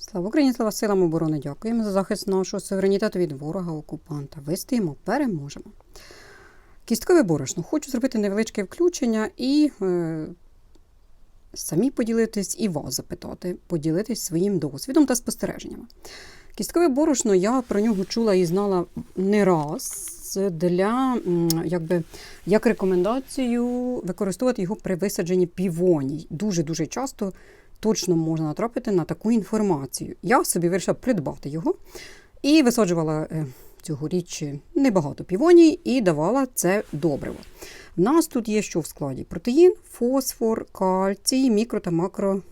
Слава Україні, слава силам оборони! Дякуємо за захист нашого суверенітету від ворога-окупанта. Вистоїмо, переможемо. Кісткове борошно. Хочу зробити невеличке включення і е, самі поділитись, і вас запитати, поділитись своїм досвідом та спостереженнями. Кісткове борошно я про нього чула і знала не раз для якби, як рекомендацію використовувати його при висадженні півоній. Дуже-дуже часто точно можна натрапити на таку інформацію. Я собі вирішила придбати його і висаджувала е, цьогоріч небагато півоній і давала це добриво. В нас тут є що в складі? Протеїн, фосфор, кальцій, мікро та макро.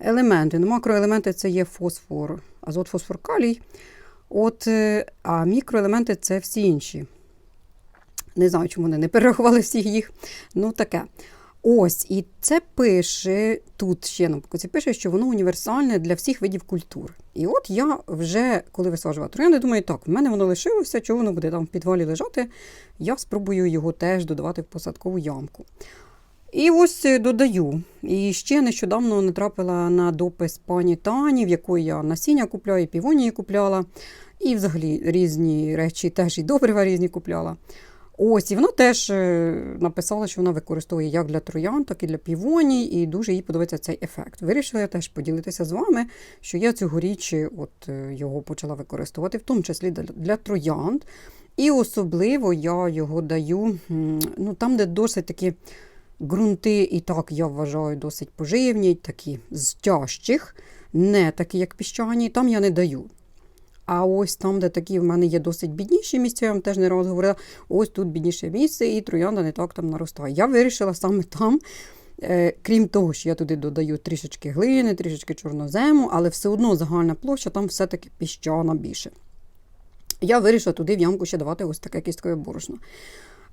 Елементи. Ну, макроелементи це є фосфор, азот, фосфор, калій. От, е, а мікроелементи це всі інші. Не знаю, чому вони не перерахували всіх їх. Ну, таке. Ось, і це пише тут ще на боку, пише, що воно універсальне для всіх видів культур. І от я вже, коли висаджувала троянди, думаю, так, в мене воно лишилося, чого воно буде там в підвалі лежати. Я спробую його теж додавати в посадкову ямку. І ось е, додаю. І ще нещодавно натрапила на допис пані Тані, в якої я насіння купляю, і півонії купляла, і взагалі різні речі, теж і добрива різні купляла. Ось, і вона теж е, написала, що вона використовує як для троян, так і для півоній, і дуже їй подобається цей ефект. Вирішила я теж поділитися з вами, що я цьогоріч от е, його почала використовувати, в тому числі для троянд. І особливо я його даю ну, там, де досить такі ґрунти, і так я вважаю, досить поживні, такі з тяжчих, не такі, як піщані, там я не даю. А ось там, де такі в мене є досить бідніші місця, я вам теж не раз говорила, ось тут бідніше місце, і троянда не так там наростає. Я вирішила саме там, е, крім того, що я туди додаю трішечки глини, трішечки чорнозему, але все одно загальна площа там все-таки піщана більше. Я вирішила туди в ямку ще давати ось таке кісткове борошно.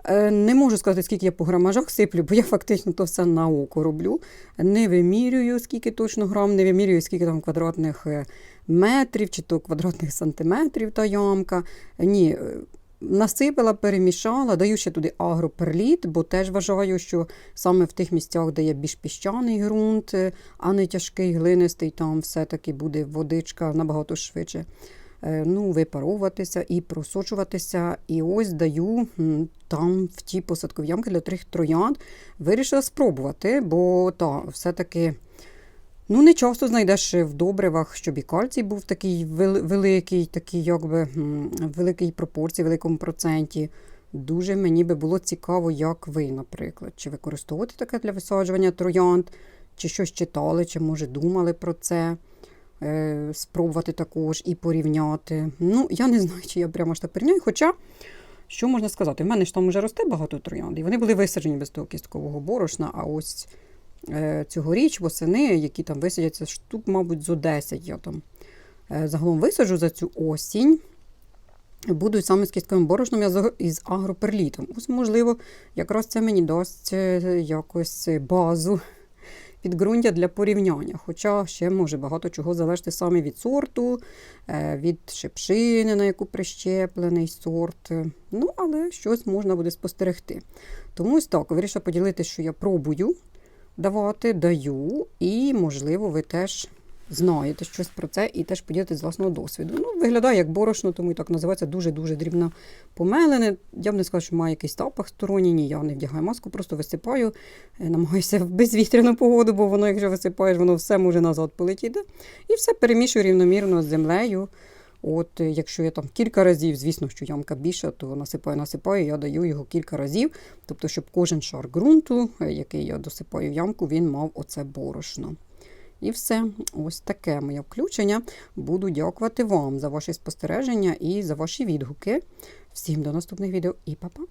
Е, Не можу сказати, скільки я по грамажах сиплю, бо я фактично то все на око роблю. Не вимірюю, скільки точно грам, не вимірюю, скільки там квадратних е, метрів чи то квадратних сантиметрів та ямка. Ні, е, насипала, перемішала, даю ще туди агроперліт, бо теж вважаю, що саме в тих місцях, де є більш піщаний ґрунт, а не тяжкий глинистий, там все-таки буде водичка набагато швидше ну, випаровуватися і просочуватися. І ось даю там в ті посадкові ямки для трьох троянд. Вирішила спробувати, бо та, все-таки. Ну, не часто знайдеш в добривах, щоб і кальцій був такий великий, такий, якби великій пропорції, великому проценті. Дуже мені би було цікаво, як ви, наприклад, чи використовуєте таке для висаджування троянд, чи щось читали, чи може думали про це. Е, спробувати також і порівняти. Ну, я не знаю, чи я прямо ж так порівняю. Хоча, що можна сказати, в мене ж там вже росте багато троянд, і вони були висаджені без того кісткового борошна, а ось е, цьогоріч восени, які там висадяться штук, мабуть, зо 10 я там е, загалом висаджу за цю осінь. Будуть саме з кістковим борошном я з- агроперлітом. Ось, можливо, якраз це мені дасть е, якось базу підґрунтя для порівняння. Хоча ще може багато чого залежати саме від сорту, е, від шипшини, на яку прищеплений сорт. Ну, але щось можна буде спостерегти. Тому ось так, вирішила поділитися, що я пробую давати, даю, і, можливо, ви теж знаєте щось про це і теж поділитесь з власного досвіду. Ну, виглядає як борошно, тому і так називається дуже-дуже дрібно помелене. Я б не сказала, що має якийсь запах сторонній, ні, я не вдягаю маску, просто висипаю, е, намагаюся в безвітряну погоду, бо воно, якщо висипаєш, воно все може назад полетіти. І все перемішую рівномірно з землею. От, е, якщо я там кілька разів, звісно, що ямка більша, то насипаю, насипаю, я даю його кілька разів, тобто, щоб кожен шар ґрунту, е, який я досипаю в ямку, він мав оце борошно. І все, ось таке моє включення. Буду дякувати вам за ваші спостереження і за ваші відгуки. Всім до наступних відео і па-па!